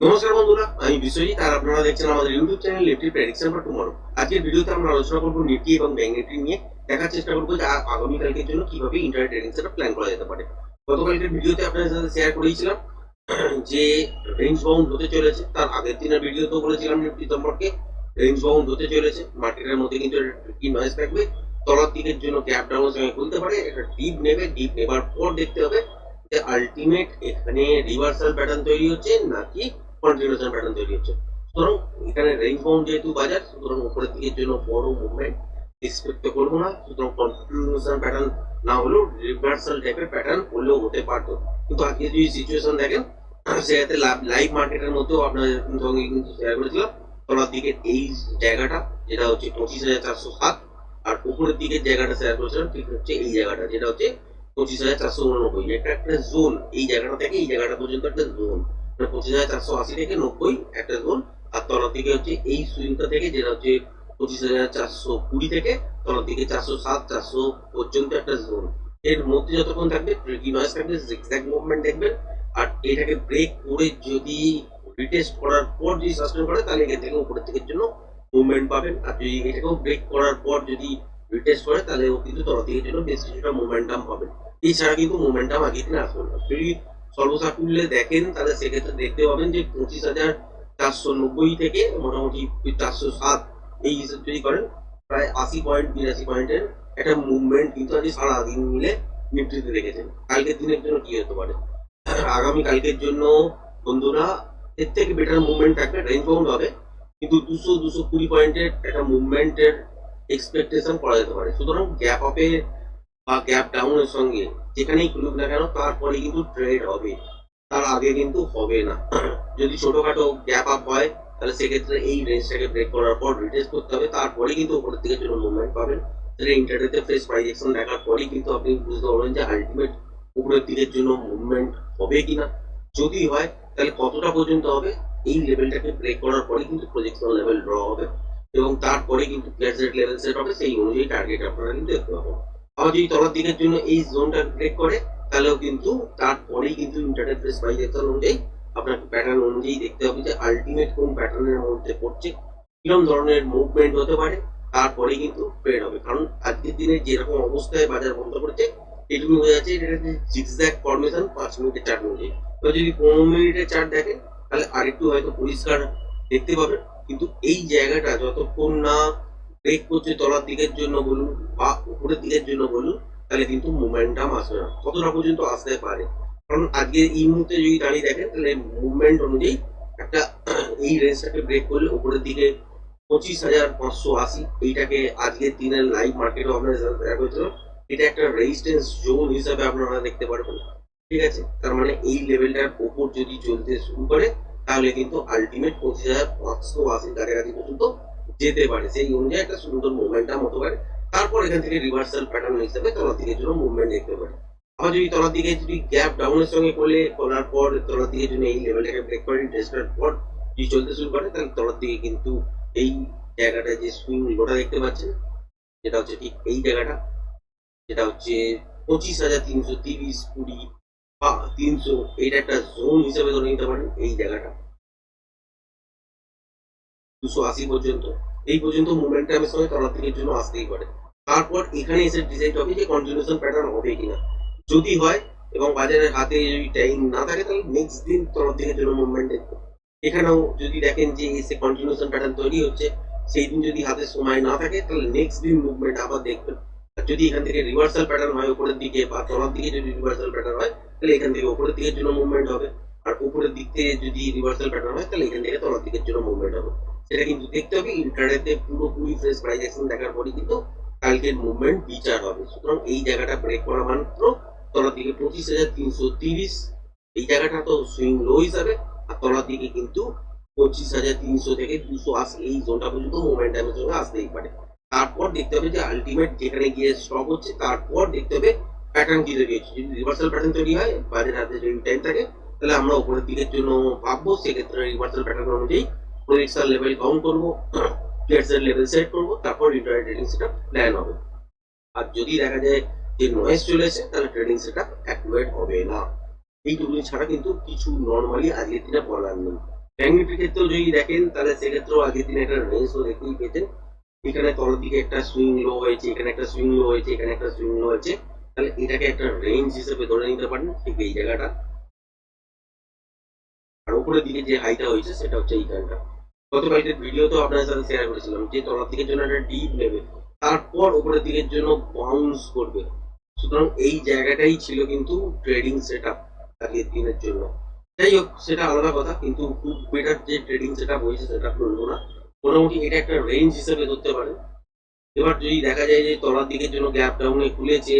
নমস্কার বন্ধুরা, আমি বিশ্বজিৎ, আর আপনারা দেখছেন আমাদের YouTube channel Nifty prediction for tomorrow আজকের ভিডিওতে আমরা আলোচনা করব নিফটি এবং ব্যাংক নিফটি নিয়ে। দেখার চেষ্টা করব যে আগামীকালকের জন্য কীভাবে ইন্টারনেট ট্রেডিং সেটা প্ল্যান করা যেতে পারে। গতকালকের ভিডিওতে আপনাদের সাথে শেয়ার করেছিলাম যে রেঞ্জ বাউন্ড হতে চলেছে। তার আগের দিনের ভিডিওতেও বলেছিলাম নিফটি সম্পর্কে। রেঞ্জ বাউন্ড হতে চলেছে। মার্কেটের মধ্যে কিন্তু কি নয়েজ থাকবে। তলার দিকের জন্য গ্যাপ ডাউনের সঙ্গে খুলতে পারে। একটা ডিপ নেবে। ডিপ নেবার পর দেখতে হবে যে আলটিমেট এখানে রিভার্সাল প্যাটার্ন তৈরি হচ্ছে নাকি কন্টিনিউশন প্যাটার্ন তৈরি হচ্ছে। সুতরাং এখানে রেঞ্জ বাউন্ড যেহেতু বাজার, সুতরাং উপরের দিকের জন্য বড় মুভমেন্ট এক্সপেক্ট করব না। সুতরাং কন্টিনিউশন প্যাটার্ন না হলেও রিভার্সাল টাইপের প্যাটার্ন হলেও হতে পারতো। কিন্তু আজকে যদি সিচুয়েশন দেখেন সেটাতে লাইভ মার্কেটের মধ্যেও আপনাদের সঙ্গে কিন্তু শেয়ার করেছিলাম। তলার দিকে এই জায়গাটা, যেটা হচ্ছে পঁচিশ হাজার চারশো সাত, আর উপরের দিকের জায়গাটা শেয়ার করেছিলাম, ঠিক হচ্ছে এই জায়গাটা, যেটা হচ্ছে পঁচিশ হাজার চারশো উননব্বই। এটা একটা জোন এই জায়গাটা থেকে এই জায়গাটা পর্যন্ত একটা জোন পঁচিশ হাজার চারশো আশি থেকে নব্বই একটা জোন আর তলার দিকে হচ্ছে এই সুইংটা থেকে যেটা হচ্ছে পঁচিশ হাজার চারশো কুড়ি থেকে, তলার দিকে চারশো সাত, চারশো পর্যন্ত একটা জোন এর মধ্যে যতক্ষণ থাকবে ট্রেকি নয়েস থাকবে জিগজ্যাগ মুভমেন্ট দেখবেন। আর এটাকে ব্রেক করে যদি রিটেস্ট করার পর যদি সাস্টেন করে, তাহলে এখান থেকে উপরের দিকের জন্য মুভমেন্ট পাবেন। আর যদি এটাকেও ব্রেক করার পর যদি রিটেস্ট করে, তাহলে ও কিন্তু তলার দিকের জন্য বেশ কিছুটা মোমেন্টাম পাবেন। এছাড়া কিন্তু মোমেন্টাম আগের দিনে আসবে না। সর্বসাকুল্যে দেখেন, তাহলে সেক্ষেত্রে দেখতে পাবেন যে পঁচিশ হাজার চারশো নব্বই থেকে মোটামুটি চারশো সাত এই হিসেব যদি করেন। প্রায় আশি পয়েন্ট বিরাশি পয়েন্টের একটা মুভমেন্ট কিন্তু আজকে সারাদিন মিলে নিফটিতে দেখেছেন কালকের দিনের জন্য কি হতে পারে? আগামী কালকের জন্য বন্ধুরা এর থেকে বেটার মুভমেন্ট থাকবে রেঞ্জ বাউন্ড হবে, কিন্তু দুশো দুশো কুড়ি পয়েন্টের একটা মুভমেন্টের এক্সপেকটেশন করা যেতে পারে। সুতরাং গ্যাপ আপে বা গ্যাপ ডাউনের সঙ্গে যেখানেই খুলুক না কেন, তারপরে কিন্তু ট্রেড হবে। তার আগে কিন্তু হবে না। যদি ছোটখাটো গ্যাপ আপ হয়, তাহলে সেক্ষেত্রে এই রেঞ্জটাকে ব্রেক করার পর রিটেস্ট করতে হবে। তারপরে কিন্তু উপরের দিকে জন্য মুভমেন্ট পাবেন। সেটা ইন্টারনেটে ফ্রেশ প্রাইজেকশন দেখার পরেই কিন্তু আপনি বুঝতে পারবেন যে আলটিমেট উপরের দিকের জন্য মুভমেন্ট হবে কিনা। যদি হয়, তাহলে কতটা পর্যন্ত হবে? এই লেভেলটাকে ব্রেক করার পরে কিন্তু প্রজেকশন লেভেল ড্র হবে এবং তারপরে কিন্তু প্লেয়ার সেট লেভেল সেট হবে। সেই অনুযায়ী টার্গেট আপনারা কিন্তু দেখতে পাবেন। আবার যদি তলার দিকের জন্য এই জোনটা ব্রেক করে, তাহলেও কিন্তু তারপরেই কিন্তু ইন্টারনেট প্রেস প্রাইজেকশন অনুযায়ী আপনাকে প্যাটার্ন অনুযায়ী দেখতে হবে যে আলটিমেট কোন প্যাটার্নের মধ্যে পড়ছে কীরকম ধরনের মুভমেন্ট হতে পারে তারপরে কিন্তু ট্রেড হবে। কারণ আজকের দিনে যেরকম অবস্থায় বাজার বন্ধ করেছে এটুকু বোঝা যাচ্ছে এটা জিগজ্যাগ ফরমেশন পাঁচ মিনিটের চার্ট অনুযায়ী তো যদি পনেরো মিনিটের চার্ট দেখেন তাহলে আরেকটু হয়তো পরিষ্কার দেখতে পাবেন। কিন্তু এই জায়গাটা যতক্ষণ না ব্রেক করছে তলার দিকের জন্য বলুন বা উপরের দিকের জন্য বলুন, তাহলে কিন্তু মোমেন্টাম আসবে না। কতটা পর্যন্ত আসতে পারে? কারণ আজকে এই মুহূর্তে যদি দাঁড়িয়ে দেখেন, তাহলে মুভমেন্ট অনুযায়ী একটা এই রেঞ্জটাকে ব্রেক করলে উপরের দিকে পঁচিশ হাজার পাঁচশো আশি, এইটাকে আজকের দিনের লাইভ মার্কেটও সাথে দেখা হয়েছিল এটা একটা রেজিস্ট্যান্স জোন হিসাবে আপনারা দেখতে পারবেন। ঠিক আছে? তার মানে এই লেভেলটার ওপর যদি চলতে শুরু করে, তাহলে কিন্তু আলটিমেট পঁচিশ হাজার পাঁচশো আশি কাছাকাছি পর্যন্ত যেতে পারে। সেই অনুযায়ী একটা সুন্দর মুভমেন্টাম হতে পারে, তারপর এখান থেকে রিভার্সাল প্যাটার্ন হিসেবে তলার দিকে জন্য মুভমেন্ট দেখতে পারে। আবার যদি তলার দিকে যদি গ্যাপ ডাউনের সঙ্গে করলে, করার পর তলার দিকে যদি এই লেভেলটাকে ব্রেক করে টেস্টার পর যদি চলতে শুরু করে, তাহলে তলার দিকে কিন্তু এই জায়গাটা যে সুইং লোটা দেখতে পাচ্ছেন যেটা হচ্ছে ঠিক এই জায়গাটা। যেটা হচ্ছে পঁচিশ হাজার তিনশো তিরিশ কুড়ি বা তিনশো, এইটা একটা জোন হিসেবে ধরে নিতে পারেন এই জায়গাটা। দুশো আশি পর্যন্ত। এই পর্যন্ত মোমেন্টামের সঙ্গে তলার দিকের জন্য আসতেই পারে। তারপর এখানে এসে ডিসাইড হবে যে কন্টিনিউশন প্যাটার্ন হবে কিনা? যদি হয় এবং বাজারের হাতে যদি টাইম না থাকে, তাহলে নেক্সট দিন তলার দিকের জন্য মুভমেন্ট দেখব। এখানেও যদি দেখেন যে এসে কন্টিনিউশন প্যাটার্ন তৈরি হচ্ছে, সেই দিন যদি হাতে সময় না থাকে, তাহলে নেক্সট দিন মুভমেন্ট আবার দেখবেন। আর যদি এখান থেকে রিভার্সাল প্যাটার্ন হয় উপরের দিকে বা তলার দিকে যদি রিভার্সাল প্যাটার্ন হয়, তাহলে এখান থেকে উপরের দিকের জন্য মুভমেন্ট হবে। আর উপরের দিক থেকে যদি রিভার্সাল প্যাটার্ন হয়, তাহলে এখান থেকে তলার দিকের জন্য মুভমেন্ট হবে। সেটা কিন্তু দেখতে হবে ইন্টারনেটে পুরোপুরি ফ্রেশ প্রাইস অ্যাকশন দেখার পরে কিন্তু কালকের মুভমেন্ট বিচার হবে। সুতরাং এই জায়গাটা ব্রেক করা মাত্র তলার দিকে পঁচিশ হাজার তিনশো তিরিশ। এই জায়গাটা তো সুইং লো হিসাবে, আর তলার দিকে কিন্তু পঁচিশ হাজার তিনশো থেকে দুশো আশি, এই জোনটা পর্যন্ত মোমেন্টামের সঙ্গে আসতেই পারে। তারপর দেখতে হবে যে আলটিমেট যেখানে গিয়ে স্টপ হচ্ছে, তারপর দেখতে হবে প্যাটার্ন কি তৈরি হচ্ছে যদি রিভার্সাল প্যাটার্ন তৈরি হয় বাজার হাতে যদি টাইম থাকে তাহলে আমরা উপরের দিকের জন্য ভাববো, সেক্ষেত্রে রিভার্সাল প্যাটার্ন অনুযায়ী প্রজেকশন লেভেল কাউন্ট করব প্লেয়ার্সের লেভেল সেট করব, তারপর ইন্টারনেট ট্রেডিং সেটা প্ল্যান হবে। আর যদি দেখা যায় যে নয়েজ চলে এসে তাহলে ট্রেডিং সেটা অ্যাক্টিভেট হবে না। এইটুকুনি ছাড়া কিন্তু কিছু নর্মালি আজকের দিনে বলার নেই। ব্যাংক ক্ষেত্রেও যদি দেখেন, তাহলে সেক্ষেত্রেও আগের দিনে একটা রেঞ্জ তো দেখতেই পেয়েছেন এখানে তলের দিকে একটা সুইং লো হয়েছে, এখানে একটা সুইং লো হয়েছে, এখানে একটা সুইং লো হয়েছে। তাহলে এটাকে একটা রেঞ্জ হিসেবে ধরে নিতে পারেন, ঠিক এই জায়গাটা। উপরের দিকে যে হাইটা হয়েছে সেটা হচ্ছে এই এইখানটা গতকালকের ভিডিও তো আপনাদের সাথে শেয়ার করেছিলাম যে তলার দিকের জন্য একটা ডিপ নেবে তারপর উপরের দিকের জন্য বাউন্স করবে। সুতরাং এই জায়গাটাই ছিল কিন্তু ট্রেডিং সেট আপ আগের দিনের জন্য। যাই হোক, সেটা আলাদা কথা, কিন্তু খুব বেটার যে ট্রেডিং সেট আপ হয়েছে সেটা বলব না। মোটামুটি এটা একটা রেঞ্জ হিসেবে ধরতে পারে এবার যদি দেখা যায় যে তলার দিকের জন্য গ্যাপ ডাউনে খুলেছে,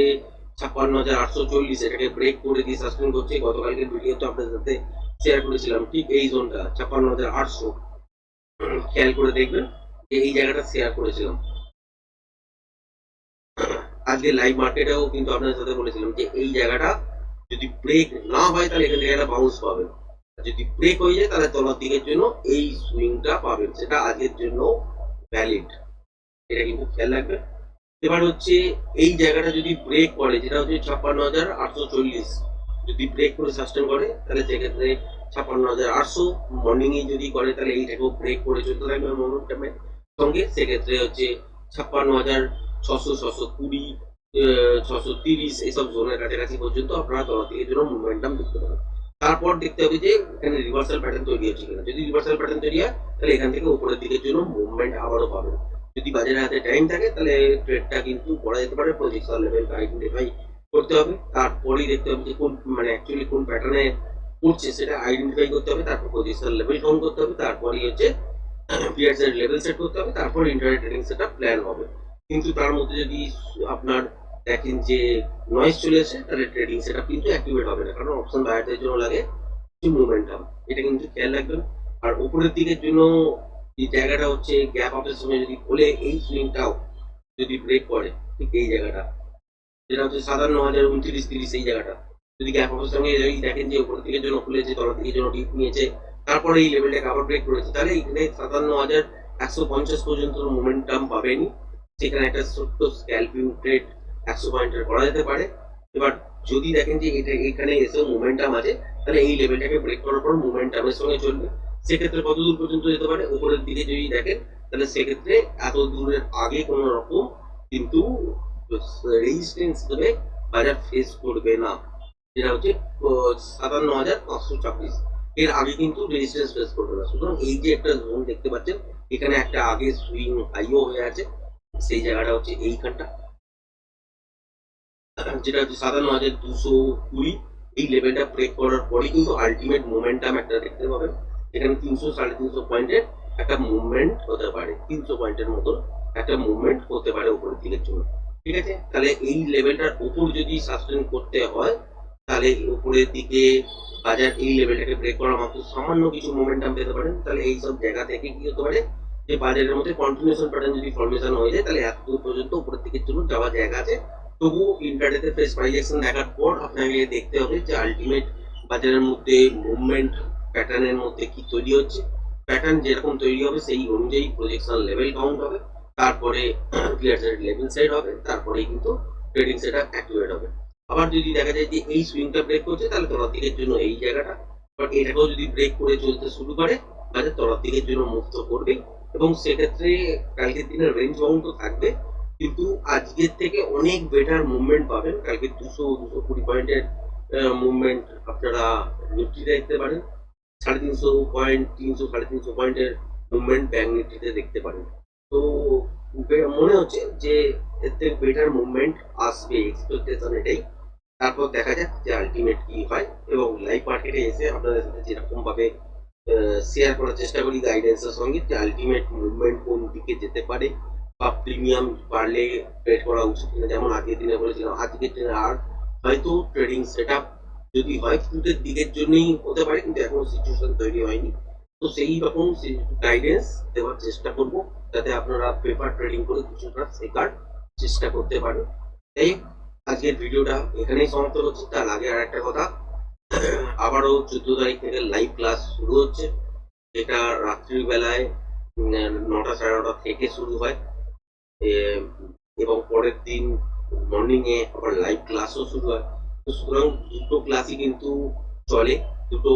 ছাপ্পান্ন হাজার আটশো চল্লিশ, এটাকে ব্রেক করে দিয়ে সাসপেন্ড করছে, গতকালকের ভিডিও তো আপনাদের সাথে শেয়ার করেছিলাম, ঠিক এই জোনটা ছাপ্পান্ন হাজার আটশো। খেয়াল করে দেখবেন এই জায়গাটা শেয়ার করেছিলাম। আজকে লাইভ মার্কেটেও কিন্তু আপনাদের সাথে বলেছিলাম যে এই জায়গাটা যদি ব্রেক না হয়, তাহলে এখান থেকে একটা বাউন্স আর যদি ব্রেক হয়ে যায়, তাহলে তলার দিকের জন্য এই সুইংটা পাবেন। সেটা আজকের জন্য ভ্যালিড এটা কিন্তু খেয়াল রাখবে এবার হচ্ছে এই জায়গাটা যদি ব্রেক করে, যেটা হচ্ছে ছাপ্পান্ন হাজার আটশো চল্লিশ যদি ব্রেক করে সাস্টেন করে, তাহলে সেক্ষেত্রে ছাপ্পান্ন হাজার আটশো মর্নিং এ যদি করে, তাহলে এই এইটাকেও ব্রেক করে চলতে থাকবে মোমেন্টামের সঙ্গে, সেক্ষেত্রে হচ্ছে ছাপ্পান্ন হাজার ছশো ছশো কুড়ি ছশো তিরিশ এইসব জোনের কাছাকাছি পর্যন্ত আপনারা তলা থেকে জন্য মোমেন্টাম দেখতে পাবেন তারপর দেখতে হবে যে এখানে রিভার্সাল প্যাটার্ন তৈরি হচ্ছে কিনা। যদি রিভার্সাল প্যাটার্ন তৈরি হয়, তাহলে এখান থেকে উপরের দিকের জন্য মুভমেন্ট আবারও পাবেন। যদি বাজারের হাতে টাইম থাকে, তাহলে ট্রেডটা কিন্তু করা যেতে পারে। প্রজেকশন লেভেলটা আইডেন্টিফাই করতে হবে, তারপরেই দেখতে হবে যে কোন মানে অ্যাকচুয়ালি কোন প্যাটার্নে করছে সেটা আইডেন্টিফাই করতে হবে, তারপর পজিশন লেভেল কাউন্ট করতে হবে, তারপরেই হচ্ছে পিয়ার্স এর লেভেল সেট করতে হবে, তারপর ইন্টারনেট ট্রেডিং সেটা প্ল্যান হবে। কিন্তু তার মধ্যে যদি আপনার দেখেন যে নয়েজ চলে আসে, তাহলে ট্রেডিং সেটা কিন্তু অ্যাক্টিভেট হবে না, কারণ অপশন বায়ারদের জন্য লাগে কিছু মোমেন্টাম এটা কিন্তু খেয়াল রাখবেন। আর উপরের দিকের জন্য এই জায়গাটা হচ্ছে গ্যাপ আপের সময় যদি খোলে, এই সুইংটাও যদি ব্রেক করে, ঠিক এই জায়গাটা। যেটা হচ্ছে সাতান্ন হাজার উনত্রিশ তিরিশ এই জায়গাটা। যদি গ্যাপ আপের সঙ্গে দেখেন যে উপরের দিকের জন্য খুলেছে তলার দিকের জন্য ডিপ নিয়েছে, তারপরে এই লেভেলটাকে আবার ব্রেক করেছে, তাহলে এখানে সাতান্ন হাজার একশো পঞ্চাশ পর্যন্ত মোমেন্টাম পাবেনি সেখানে একটা ছোট্ট স্ক্যালপিং ট্রেড একশো পয়েন্টের করা যেতে পারে। এবার যদি দেখেন যে এটা এখানে এসেও মোমেন্টাম আছে, তাহলে এই লেভেলটাকে ব্রেক করার পর মোমেন্টামের সঙ্গে চলবে। সেক্ষেত্রে কত দূর পর্যন্ত যেতে পারে? উপরের দিকে যদি দেখেন, তাহলে সেক্ষেত্রে এত দূরের আগে কোনো রকম কিন্তু রেজিস্ট্যান্স হিসেবে বাজার ফেস করবে না। যেটা হচ্ছে সাতান্ন হাজার পাঁচশো ছাব্বিশ। এর আগে কিন্তু রেজিস্ট্যান্স ফেস করবে না। সুতরাং এই যে একটা জোন দেখতে পাচ্ছেন, এখানে একটা আগে সুইং হাইও হয়ে আছে। সেই জায়গাটা হচ্ছে এইখানটা। যেটা হচ্ছে সাতান্ন হাজার দুশো কুড়ি। এই লেভেলটা ব্রেক করার পরে কিন্তু আলটিমেট মোমেন্টাম একটা দেখতে পাবেন। এখানে তিনশো সাড়ে তিনশো পয়েন্টের একটা মুভমেন্ট হতে পারে। তিনশো পয়েন্টের মতো একটা মুভমেন্ট হতে পারে উপরের দিকের জন্য। ঠিক আছে? তাহলে এই লেভেলটার উপর যদি সাস্টেন করতে হয়, তাহলে উপরের দিকে বাজার এই লেভেলটাকে ব্রেক করার মাত্র সামান্য কিছু মোমেন্টাম পেতে পারেন। তাহলে এই সব জায়গা থেকে কি হতে পারে যে বাজারের মধ্যে কন্টিনিউশন প্যাটার্ন যদি ফর্মেশন হয়ে যায়, তাহলে এত পর্যন্ত উপরের দিকের জন্য যাওয়ার জায়গা আছে। তবু ইন্টারনেটে ফেস প্রাইজেকশন দেখার পর আপনাকে দেখতে হবে যে আলটিমেট বাজারের মধ্যে মুভমেন্ট প্যাটার্নের মধ্যে কি তৈরি হচ্ছে। প্যাটার্ন যেরকম তৈরি হবে, সেই অনুযায়ী প্রজেকশন লেভেল কাউন্ট হবে। তারপরে ক্লিয়ার লেভেল সেট হবে তারপরে কিন্তু ট্রেডিং সেটা অ্যাক্টিভেট হবে। আবার যদি দেখা যায় যে এই সুইংটা ব্রেক করছে, তাহলে তলার দিকের জন্য এই জায়গাটা বাট এটাকেও যদি ব্রেক করে চলতে শুরু করে, তাহলে তলার দিকের জন্য মুক্ত করবে এবং সেক্ষেত্রে কালকের দিনের রেঞ্জ বাউন্ড তো থাকবে, কিন্তু আজকের থেকে অনেক বেটার মুভমেন্ট পাবেন। কালকে দুশো দুশো কুড়ি পয়েন্টের মুভমেন্ট আপনারা নিফটিতে দেখতে পারেন, সাড়ে তিনশো পয়েন্ট তিনশো, সাড়ে তিনশো পয়েন্টের মুভমেন্ট ব্যাংক নিফটিতে দেখতে পারেন। তো মনে হচ্ছে যে এতে বেটার মুভমেন্ট আসবে এক্সপেকটেশন এটাই। তারপর দেখা যাক যে আলটিমেট কি হয় এবং লাইভ মার্কেটে এসে আপনাদের সাথে যেরকম ভাবে শেয়ার করার চেষ্টা করি গাইডেন্সের সঙ্গে যে আলটিমেট মুভমেন্ট কোন দিকে যেতে পারে বা প্রিমিয়াম বাড়লে ট্রেড করা উচিত কিনা। যেমন আগের দিনে বলেছিলাম আজকের দিনে আর হয়তো ট্রেডিং সেট যদি হয় ফুটের দিকের জন্যই হতে পারে, কিন্তু এখনও সিচুয়েশন তৈরি হয়নি। তো সেই রকম গাইডেন্স দেওয়ার চেষ্টা করব যাতে আপনারা পেপার ট্রেডিং করে কিছুটা শেখার চেষ্টা করতে পারেন। এই আজকের ভিডিওটা এখানেই সমাপ্ত হচ্ছে তার আগে আর একটা কথা আবারও চোদ্দ তারিখ থেকে লাইভ ক্লাস শুরু হচ্ছে। এটা রাত্রির বেলায় উম, নটা সাড়ে নটা থেকে শুরু হয়। এবং পরের দিন মর্নিং এ আবার লাইভ ক্লাসও শুরু হয়। তো সুতরাং দুটো ক্লাসই কিন্তু চলে দুটো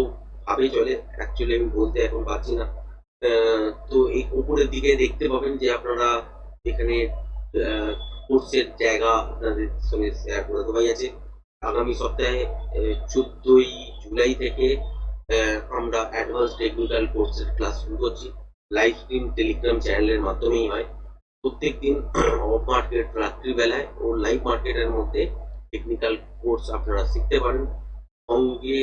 ভাবে চলে অ্যাকচুয়ালি আমি বলতে এখন পারছি না। তো এই উপরের দিকে দেখতে পাবেন যে আপনারা এখানে কোর্সের জায়গা আপনাদের সঙ্গে শেয়ার করে দেওয়াই আছে। আগামী সপ্তাহে চোদ্দই জুলাই থেকে আমরা অ্যাডভান্স টেকনিক্যাল কোর্সের ক্লাস শুরু করছি। লাইভ স্ট্রিম টেলিগ্রাম চ্যানেলের মাধ্যমেই হয়। প্রত্যেক দিন অফ মার্কেট রাত্রিবেলায় ও লাইভ মার্কেটের মধ্যে টেকনিক্যাল কোর্স আপনারা শিখতে পারেন। সঙ্গে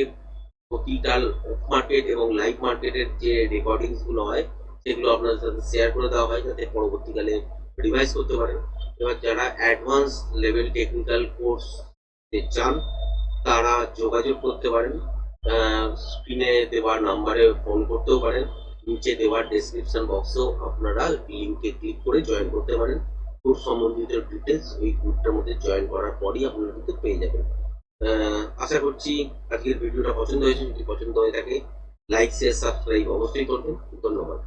প্রতিটা অফ মার্কেট এবং লাইভ মার্কেটের যে রেকর্ডিংসগুলো হয়, সেগুলো আপনাদের সাথে শেয়ার করে দেওয়া হয় যাতে পরবর্তীকালে রিভাইজ করতে পারেন। এবার যারা অ্যাডভান্স লেভেল টেকনিক্যাল কোর্স চান, তারা যোগাযোগ করতে পারেন। স্ক্রিনে দেওয়া নাম্বারে ফোন করতেও পারেন। নিচে দেওয়ার ডেসক্রিপশন বক্সেও আপনারা লিঙ্কে ক্লিক করে জয়েন করতে পারেন। কোর্স সম্বন্ধিত ডিটেলস ওই গ্রুপটার মধ্যে জয়েন করার পরই আপনারা কিন্তু পেয়ে যাবেন। আশা করছি আজকের ভিডিওটা পছন্দ হয়েছে। যদি পছন্দ হয়ে থাকে লাইক শেয়ার সাবস্ক্রাইব অবশ্যই করবেন। ধন্যবাদ।